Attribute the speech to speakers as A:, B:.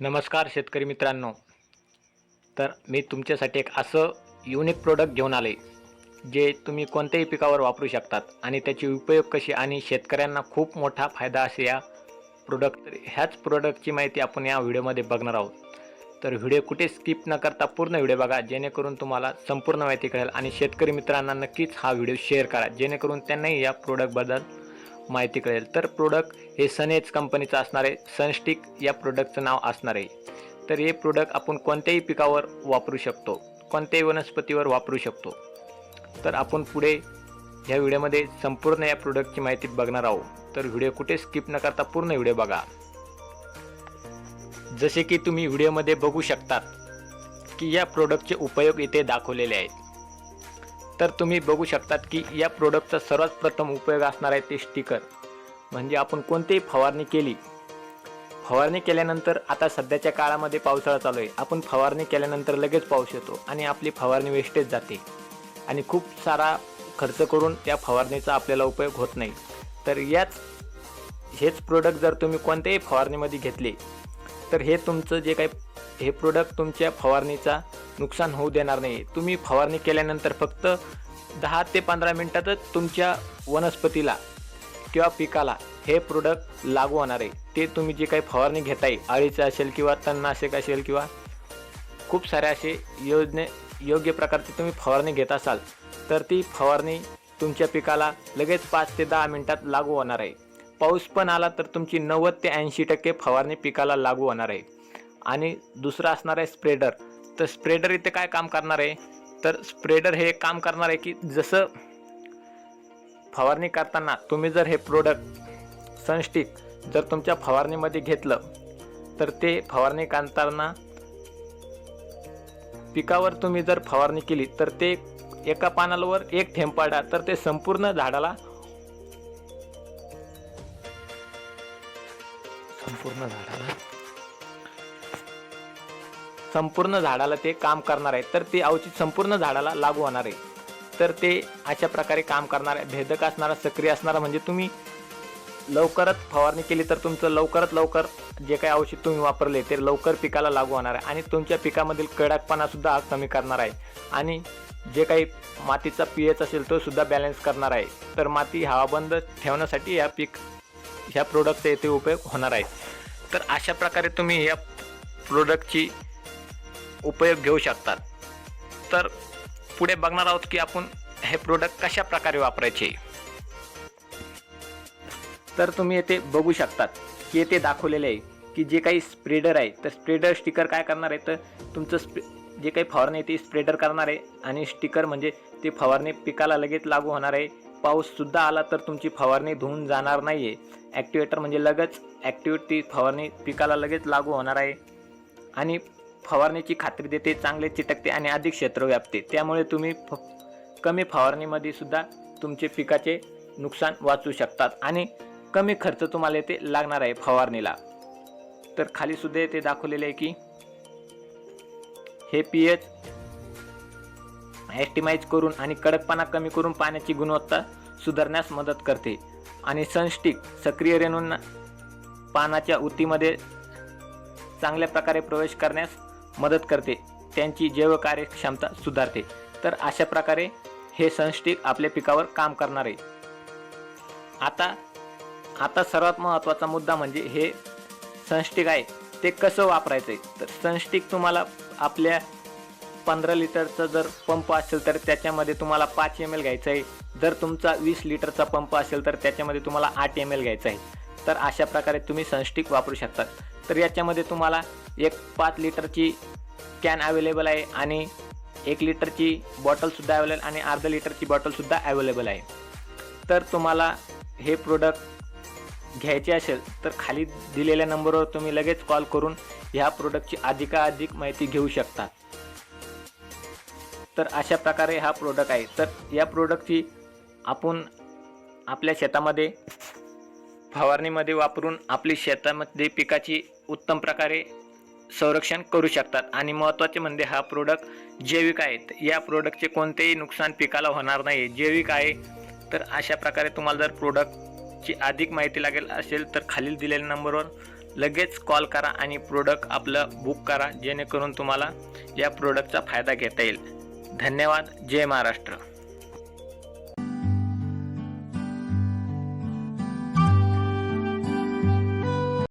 A: नमस्कार शेतकरी मित्रांनो. तर मी तुमच्यासाठी एक असं युनिक प्रोडक्ट घेऊन आले जे तुम्ही कोणत्याही पिकावर वापरू शकतात आणि त्याची उपयोग कशी आणि शेतकऱ्यांना खूप मोठा फायदा असे या प्रोडक्ट तर ह्याच प्रोडक्टची माहिती आपण या व्हिडिओमध्ये बघणार आहोत. तर व्हिडिओ कुठे स्किप न करता पूर्ण व्हिडिओ बघा जेणेकरून तुम्हाला संपूर्ण माहिती कळेल आणि शेतकरी मित्रांना नक्कीच हा व्हिडिओ शेअर करा जेणेकरून त्यांनाही या प्रोडक्टबद्दल माहिती कळेल. तर प्रोडक्ट हे सनेज कंपनीचं असणार आहे. सनस्टिक या प्रोडक्टचं नाव असणार आहे. तर हे प्रोडक्ट आपण कोणत्याही पिकावर वापरू शकतो. कोणत्याही वनस्पतीवर वापरू शकतो. तर आपण पुढे ह्या व्हिडिओमध्ये संपूर्ण या प्रोडक्टची माहिती बघणार आहोत. तर व्हिडिओ कुठे स्किप न करता पूर्ण व्हिडिओ बघा. जसे की तुम्ही व्हिडिओमध्ये बघू शकतात की या प्रोडक्टचे उपयोग इथे दाखवलेले आहेत. तर तुम्ही बघू शकतात की या प्रोडक्टचा सर्वात प्रथम उपयोग असणार आहे ते स्टिकर म्हणजे आपण कोणतीही फवारणी केली फवारणी केल्यानंतर आता सध्याच्या काळामध्ये पावसाळा चालू आहे. आपण फवारणी केल्यानंतर लगेच पाऊस येतो आणि आपली फवारणी वेस्टेज जाते. आणि खूप सारा खर्च करून त्या फवारणीचा आपल्याला उपयोग होत नाही. तर याच हेच प्रोडक्ट जर तुम्ही कोणत्याही फवारणीमध्ये घेतले तर हे तुमचं जे काही हे प्रोडक्ट तुमच्या फवारणीचा नुकसान होऊ देणार नाही. तुम्ही फवारणी केल्यानंतर फक्त दहा ते पंधरा मिनटातच तुमच्या वनस्पतीला किंवा पिकाला हे प्रोडक्ट लागू होणार आहे. ते तुम्ही जे काही फवारणी घेताय अळीचं असेल किंवा तणनाशक असेल किंवा खूप सारे असे योजने योग्य प्रकारची तुम्ही फवारणी घेत असाल तर ती फवारणी तुमच्या पिकाला लगेच पाच ते दहा मिनटात लागू होणार आहे. पाऊस पण आला तर तुमची नव्वद ते ऐंशी टक्के फवारणी पिकाला लागू होणार आहे. आणि दुसरं असणार आहे स्प्रेडर तर स्प्रेडर इथे काय काम करणार आहे? तर स्प्रेडर हे काम करणार आहे की जसं फवारणी करताना तुम्ही जर हे प्रोडक्ट सनस्टिक जर तुमच्या फवारणीमध्ये घेतलं तर ते फवारणी करताना पिकावर तुम्ही जर फवारणी केली तर ते एका पानावर एक थेंब पाडा तर ते संपूर्ण झाडाला संपूर्ण झाडाला संपूर्ण झाडाला ते काम करणार आहे तर ते औचित संपूर्ण झाडाला लागू होणार आहे. तर ते अशा प्रकारे काम करणार आहे. भेदक असणारा सक्रिय असणारा म्हणजे तुम्ही लवकरच फवारणी केली तर तुमचं लवकरात लवकर जे काही औषध तुम्ही वापरले ते लवकर पिकाला लागू होणार आहे. आणि तुमच्या पिकामधील कडकपणासुद्धा आज कमी करणार आहे. आणि जे काही मातीचा पी एच असेल तो सुद्धा बॅलन्स करणार आहे. तर माती हवाबंद ठेवण्यासाठी या पीक ह्या प्रोडक्टचा येथे उपयोग होणार आहे. तर अशा प्रकारे तुम्ही या प्रोडक्टची उपयोग घेऊ शकतात. तर पुढे बघणार आहोत की आपण हे प्रोडक्ट कशा प्रकारे वापरायचे. तर तुम्ही येथे बघू शकतात की येथे दाखवलेले आहे की जे काही स्प्रेडर आहे तर स्प्रेडर स्टिकर काय करणार आहे? तर तुमचं स्प्रे जे काही फवारणी आहे ती स्प्रेडर करणार आहे आणि स्टिकर म्हणजे ते फवारणी पिकाला लगेच लागू होणार आहे. पाऊससुद्धा आला तर तुमची फवारणी धुवून जाणार नाही आहे ॲक्टिवेटर म्हणजे लगेच ॲक्टिवेट ती फवारणी पिकाला लगेच लागू होणार आहे. आणि फवारणीची खात्री देते चांगले चिटकते आणि अधिक क्षेत्र व्यापते. त्यामुळे तुम्ही फ कमी फवारणीमध्ये सुद्धा तुमचे पिकाचे नुकसान वाचू शकतात आणि कमी खर्च तुम्हाला येथे लागणार आहे फवारणीला. तर खाली सुद्धा येथे दाखवलेले आहे की हे पी एच ॲस्टिमाइज करून आणि कडकपणा कमी करून पाण्याची गुणवत्ता सुधारण्यास मदत करते आणि सनस्टिक सक्रिय रेणूंना पानाच्या ऊतीमध्ये चांगल्या प्रकारे प्रवेश करण्यास मदत करते. त्यांची जैव कार्यक्षमता सुधारते. तर अशा प्रकारे हे सनस्टिक आपल्या पिकावर काम करणार. आहे आता आता सर्वात महत्त्वाचा मुद्दा म्हणजे हे सनस्टिक आहे. ते कसं वापरायचं आहे तर सनस्टिक तुम्हाला आपल्या पंधरा लिटरचा जर पंप असेल तर त्याच्यामध्ये तुम्हाला पाच एम एल घ्यायचं आहे जर तुमचा वीस लिटरचा पंप असेल तर त्याच्यामध्ये तुम्हाला आठ एम एल घ्यायचं आहे तर अशा प्रकारे तुम्ही सनस्टिक वापरू शकतात तर याच्यामध्ये तुम्हाला एक पाच लिटरची कॅन अवेलेबल आहे आणि एक लिटरची बॉटलसुद्धा अवेलेबल आणि अर्धा लिटरची बॉटलसुद्धा अवेलेबल आहे. तर तुम्हाला हे प्रोडक्ट घ्यायचे असेल तर खाली दिलेल्या नंबरवर तुम्ही लगेच कॉल करून ह्या प्रोडक्टची अधिकाधिक माहिती घेऊ शकता. तर अशा प्रकारे हा प्रोडक्ट आहे. तर या प्रोडक्टची आपण आपल्या शेतामध्ये फवारणीमध्ये वापरून आपली शेतामध्ये पिकाची उत्तम प्रकारे संरक्षण करू शकतात. आणि महत्त्वाचे म्हणजे हा प्रोडक्ट जैविक आहेत. या प्रोडक्टचे कोणतेही नुकसान पिकाला होणार नाही. जैविक आहे. तर अशा प्रकारे तुम्हाला जर प्रोडक्टची अधिक माहिती लागेल असेल तर खालील दिलेल्या नंबरवर लगेच कॉल करा आणि प्रोडक्ट आपलं बुक करा. जेणेकरून तुम्हाला या प्रोडक्टचा फायदा घेता येईल. धन्यवाद. जय महाराष्ट्र.